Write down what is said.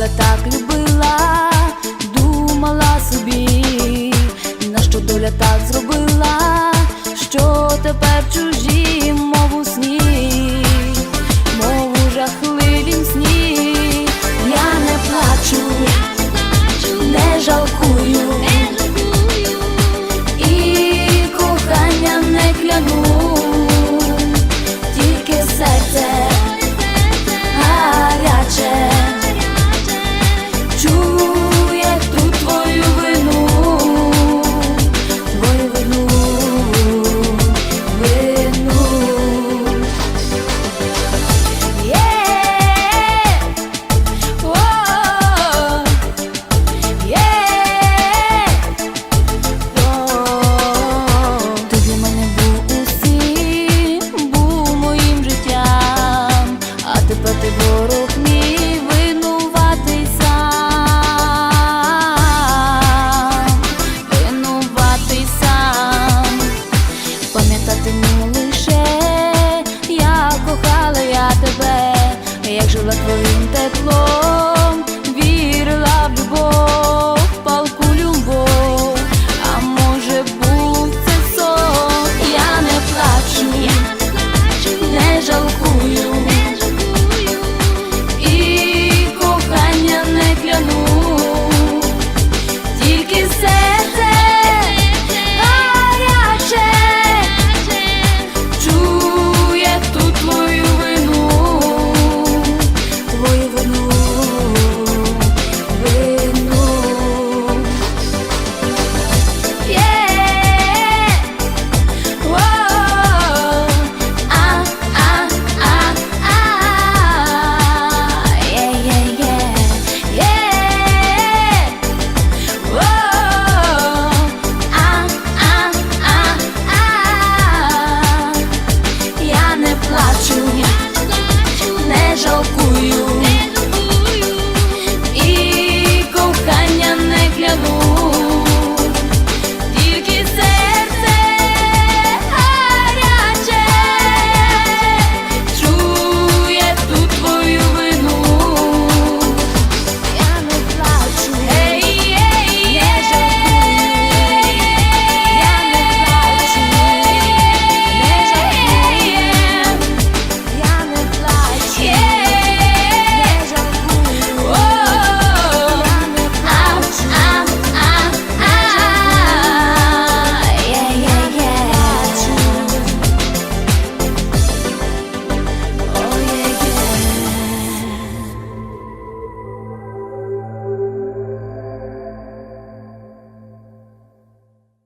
любила, так любила, думала собі, на що доля так зробила, що тепер чужі. glory.